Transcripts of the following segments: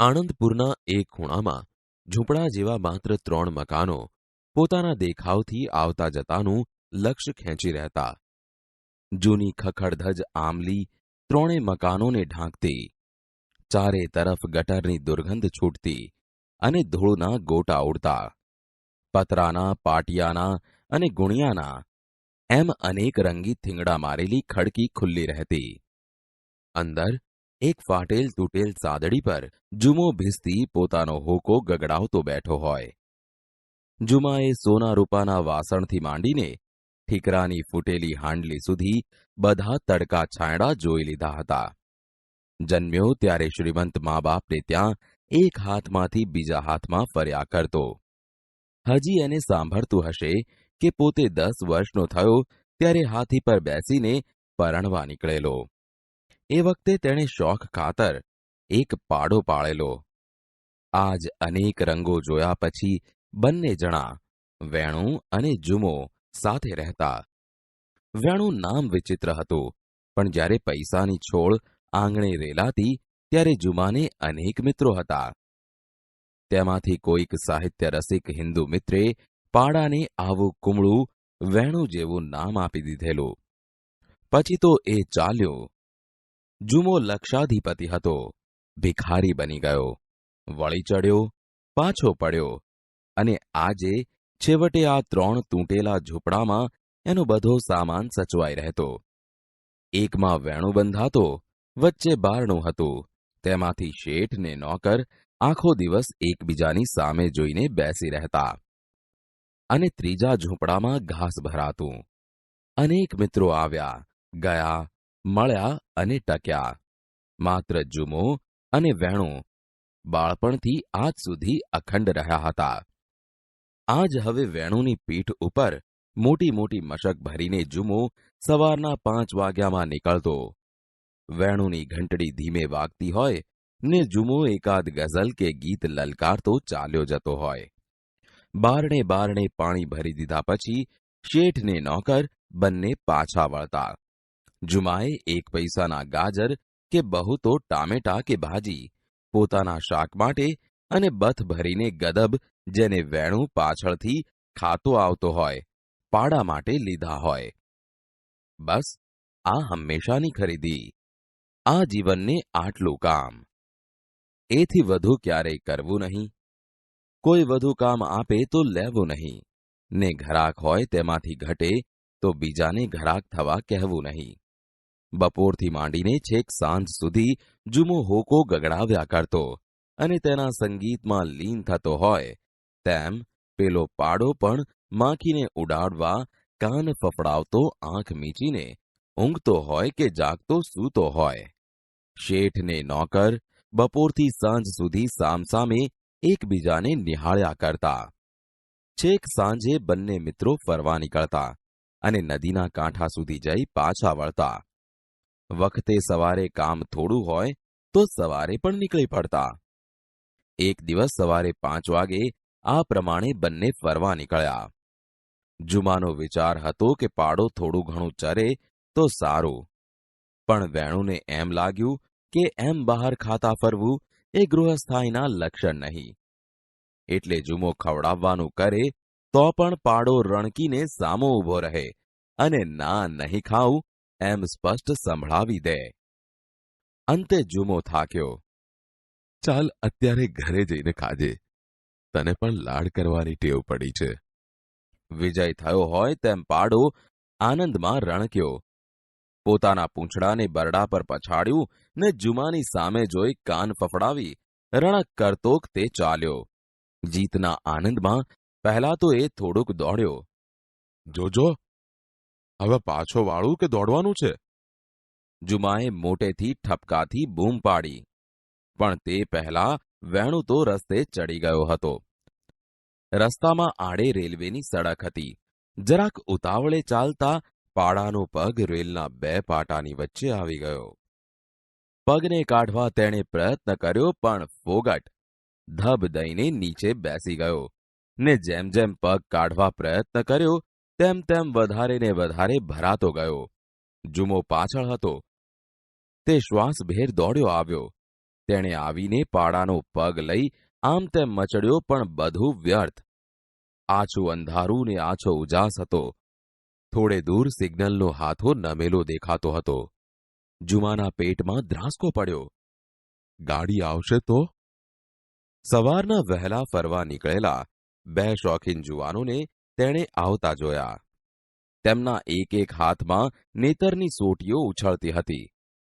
આણંદપુરના એક ખૂણામાં ઝૂંપડા જેવા માત્ર ત્રણ મકાનો પોતાના દેખાવથી આવતા જતાનું લક્ષ્ય ખેંચી રહેતા. જૂની ખખડધજ આમલી ત્રણે મકાનોને ઢાંકતી, ચારે તરફ ગટરની દુર્ગંધ છૂટતી અને ધૂળના ગોટા ઉડતા. પતરાના, પાટિયાના અને ગુણિયાના એમ અનેક રંગી થીંગડા મારેલી ખડકી ખુલ્લી રહેતી. અંદર એક ફાટેલ તૂટેલ સાદડી પર જુમો ભીસતી પોતાનો હોકો ગગડાવતો બેઠો હોય. જુમાએ સોના રૂપાના વાસણથી માંડીને ઠીકરાની ફૂટેલી હાંડલી સુધી બધા તડકા છાંયડા જોઈ લીધા હતા. જન્મ્યો ત્યારે શ્રીમંત મા બાપને ત્યાં એક હાથમાંથી બીજા હાથમાં ફર્યા કરતો. હજી એને સાંભળતું હશે કે પોતે દસ વર્ષનો થયો ત્યારે હાથી પર બેસીને પરણવા નીકળેલો. એ વખતે તેણે શોખ ખાતર એક પાડો પાળેલો. આજ અનેક રંગો જોયા પછી બંને જણા વેણુ અને જુમો સાથે રહેતા. વેણુ નામ વિચિત્ર હતું, પણ જ્યારે પૈસાની છોડ આંગણે રેલાતી ત્યારે જુમાને અનેક મિત્રો હતા. તેમાંથી કોઈક સાહિત્ય રસિક હિન્દુ મિત્રે પાડાને આવું કુમળું વેણુ જેવું નામ આપી દીધેલું. પછી તો એ ચાલ્યો જુમો લક્ષાધિપતિ હતો. ભિખારી બની ગયો. વળી ચડ્યો, પાછો પડ્યો અને આજે છેવટે આ ત્રણ તૂટેલા ઝૂંપડામાં એનો બધો સામાન સચવાઈ રહેતો. એકમાં વેણું બંધાતો વચ્ચે બારણું હતું. તેમાંથી શેઠ ને નોકર આખો દિવસ એકબીજાની સામે જોઈને બેસી રહેતા. અને ત્રીજા ઝૂંપડામાં ઘાસ ભરાતું. અનેક મિત્રો આવ્યા, ગયા મળ્યા અને ટક્યા. માત્ર જુમો અને વેણુ બાળપણથી આજ સુધી અખંડ રહ્યા હતા. આજ હવે વેણુની પીઠ ઉપર મોટી મોટી મશક ભરીને જુમો સવારના પાંચ વાગ્યામાં નીકળતો. વેણુની ઘંટડી ધીમે વાગતી હોય ને જુમો એકાદ ગઝલ કે ગીત લલકારતો ચાલ્યો જતો હોય. બારણે બારણે પાણી ભરી દીધા પછી શેઠ ને નોકર બંને પાછા વળતા. જુમાએ એક પૈસાના ગાજર કે બહુ તો ટામેટા કે ભાજી પોતાના શાક માટે અને બથ ભરીને ગદબ જેને વેણું પાછળથી ખાતો આવતો હોય પાડા માટે લીધા હોય બસ આ હંમેશાની ખરીદી આ જીવનને આટલું કામ એથી વધુ ક્યારેય કરવું નહીં કોઈ વધુ કામ આપે તો લેવું નહીં ને ઘરાક હોય તેમાંથી ઘટે તો બીજાને ઘરાક થવા કહેવું નહીં બપોરથી માંડીને છેક સાંજ સુધી જુમો હોકો ગગડાવ્યા કરતો અને તેના સંગીતમાં લીન થતો હોય. તેમ પેલો પાડો પણ માખીને ઉડાડવા કાન ફફડાવતો આંખ મીચીને ઊંઘતો હોય કે જાગતો સૂતો હોય. શેઠને નોકર બપોરથી સાંજ સુધી સામસામે એકબીજાને નિહાળ્યા કરતા. છેક સાંજે બંને મિત્રો ફરવા નીકળતા અને નદીના કાંઠા સુધી જઈ પાછા વળતા. વખતે સવારે કામ થોડું હોય તો સવારે પણ નીકળી પડતા. એક દિવસ સવારે પાંચ વાગે આ પ્રમાણે બંને ફરવા નીકળ્યા. જુમાનો વિચાર હતો કે પાડો થોડું ઘણું ચરે તો સારું. પણ વેણુને એમ લાગ્યું કે એમ બહાર ખાતા ફરવું એ ગૃહસ્થાયના લક્ષણ નહીં. એટલે જુમો ખવડાવવાનું કરે તો પણ પાડો રણકીને સામો ઊભો રહે અને ના નહીં ખાવું એમ સ્પષ્ટ સંભળાવી દે. અંતે જુમો થાક્યો. ચાલ અત્યારે ઘરે જઈને ખાજે. તને પણ લાડ કરવાની ટેવ પડી છે. વિજય થયો હોય તેમ પાડો, આનંદમાં રણક્યો. પોતાના પૂંછડાને બરડા પર પછાડ્યું ને જુમાની સામે જોઈ કાન ફફડાવી, રણક કરતોક તે ચાલ્યો. જીતના આનંદમાં પહેલા તો એ થોડુંક દોડ્યો. જોજો હવે પાછો વાળું કે દોડવાનું છે? જુમાએ મોટેથી ઠપકાથી બૂમ પાડી. પણ તે પહેલા વેણુ તો રસ્તે ચડી ગયો હતો. રસ્તામાં આડે રેલવેની સડક હતી. જરાક ઉતાવળે ચાલતા પાડાનો પગ રેલના બે પાટાની વચ્ચે આવી ગયો. પગને કાઢવા તેણે પ્રયત્ન કર્યો, પણ ફોગટ. ધબ દઈને નીચે બેસી ગયો ને જેમ જેમ પગ કાઢવા પ્રયત્ન કર્યો તેમ તેમ વધારે ને વધારે ભરાતો ગયો. જુમો પાછળ હતો. તે શ્વાસભેર દોડ્યો આવ્યો. તેણે આવીને પાડાનો પગ લઈ આમ તેમ મચડ્યો પણ બધું વ્યર્થ. આછું અંધારું ને આછો ઉજાસ હતો. થોડે દૂર સિગ્નલનો હાથો નમેલો દેખાતો હતો. જુમાના પેટમાં ધ્રાસકો પડ્યો. ગાડી આવશે તો? સવારના વહેલા ફરવા નીકળેલા બે શોખીન જુવાનોને તેણે આવતા જોયા. તેમના એક એક હાથમાં નેતરની સોટીઓ ઉછળતી હતી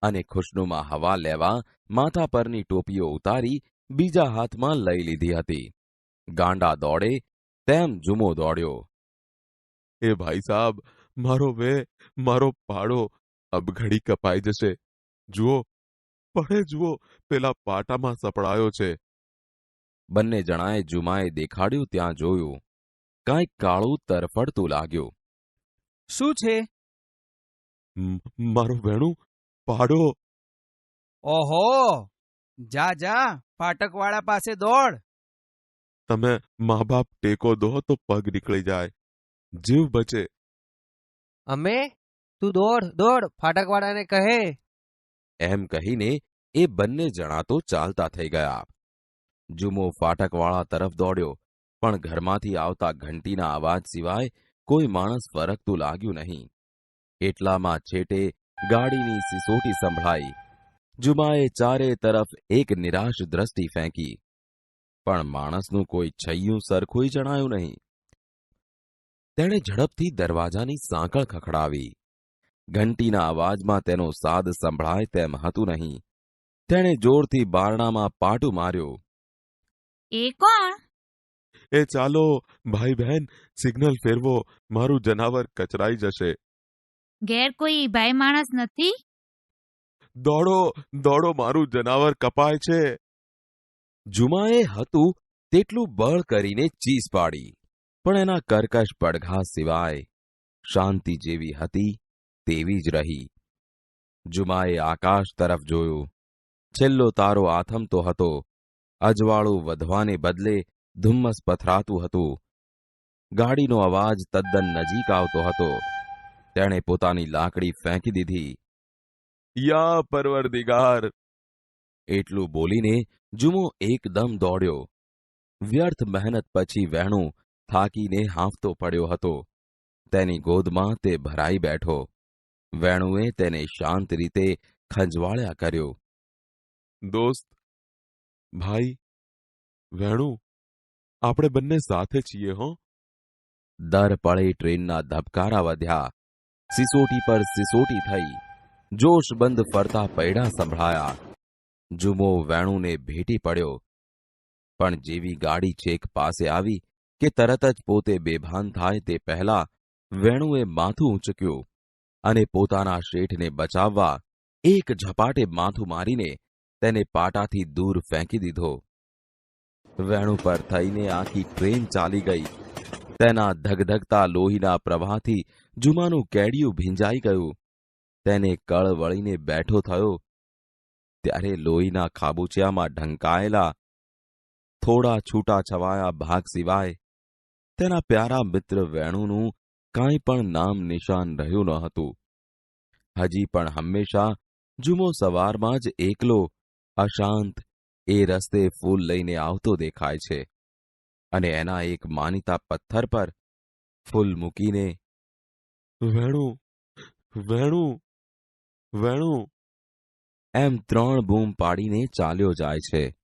અને ખુશનુમા હવા લેવા માથા પરની ટોપીઓ ઉતારી બીજા હાથમાં લઈ લીધી હતી. ગાંડા દોડે તેમ જુમો દોડ્યો. એ ભાઈ સાહેબ મારો વે મારો પાડો અબઘડી કપાઈ જશે. જુઓ પડે જુઓ પેલા પાટામાં સપડાયો છે. બંને જણાએ જુમાએ દેખાડ્યું ત્યાં જોયું કાંઈક કાળું તરફડતું લાગ્યું. શું છે? મ- મારો વેણું પાડો. ઓહો! જા જા ફાટકવાળા પાસે દોડ. તમે મા બાપ ટેકો દો તો પગ નીકળી જાય. જીવ બચે. અમે? તું દોડ દોડ ફાટકવાળાને કહે. એમ કહીને એ બંને જણા તો ચાલતા થઈ ગયા. જુમો ફાટકવાળા તરફ દોડ્યો. પણ ઘરમાંથી આવતા ઘંટીના અવાજ સિવાય કોઈ માણસ ફરકતું લાગ્યું નહીં. એટલામાં છેટે ગાડીની સિસોટી સંભળાઈ. જુમાએ ચારે તરફ એક નિરાશ દ્રષ્ટિ ફેંકી. પણ માણસનું કોઈ છૈયું સરખું જણાયું નહીં. તેણે ઝડપથી દરવાજાની સાંકળ ખખડાવી. ઘંટીના અવાજમાં તેનો સાદ સંભળાય તેમ હતું નહીં. તેણે જોરથી બારણામાં પાટું માર્યું. એ કોણ? એ ચાલો ભાઈ બહેન સિગ્નલ ફેરવો. મારું જનાવર કચરાઈ જશે. ઘેર કોઈ ભાઈ માણસ નથી? દોડો દોડો મારું જનાવર કપાય છે. જુમાએ હતું તેટલું બળ કરીને ચીસ પાડી પણ એના કર્કશ પડઘા સિવાય શાંતિ જેવી હતી તેવી જ રહી. જુમાએ આકાશ તરફ જોયું. છેલ્લો તારો આથમતો હતો. અજવાળું વધવાને બદલે ધુમ્મસ પથરાતું હતું. ગાડીનો અવાજ તદ્દન નજીક આવતો હતો. તેણે પોતાની લાકડી ફેંકી દીધી. યા પરવરદિગાર! એટલું બોલીને જુમો એકદમ દોડ્યો. વ્યર્થ મહેનત પછી વેણુ થાકીને હાંફતો પડ્યો હતો. તેની ગોદમાં તે ભરાઈ બેઠો. વેણુએ તેને શાંત રીતે ખંજવાળ્યા કર્યો. દોસ્ત, ભાઈ, વેણું આપણે બંને સાથે છીએ, હો. દર પળે ટ્રેનના ધબકારા વધ્યા. સિસોટી પર સિસોટી થઈ. જોશબંધ ફરતા પૈડા સંભળાયા. જુમો વેણુને ભેટી પડ્યો. પણ જેવી ગાડી છેક પાસે આવી કે તરત જ પોતે બેભાન થાય તે પહેલા વેણુએ માથું ઊંચક્યું અને પોતાના શેઠને બચાવવા એક ઝપાટે માથું મારીને તેને પાટાથી દૂર ફેંકી દીધો. વેણુ પર થઈને આખી ટ્રેન ચાલી ગઈ. તેના ધગધગતા લોહીના પ્રવાહથી જુમાનું કેડિયું ભીંજાઈ ગયું. તેને કળ વળીને બેઠો થયો. ત્યારે લોહીના ખાબુચિયામાં ઢંકાયેલા, થોડા છૂટા છવાયા ભાગ સિવાય તેના પ્યારા મિત્ર વેણુનું કાંઈ પણ નામ નિશાન રહ્યું ન હતું. હજી પણ હંમેશા જુમો સવારમાં જ એકલો, અશાંત એ રસ્તે ફૂલ લઈને આવતો દેખાય છે અને એના એક માનીતા પથ્થર પર ફૂલ મૂકીને, વેણું વેણું વેણું. એમ ત્રણ બૂમ પાડીને ચાલ્યો જાય છે.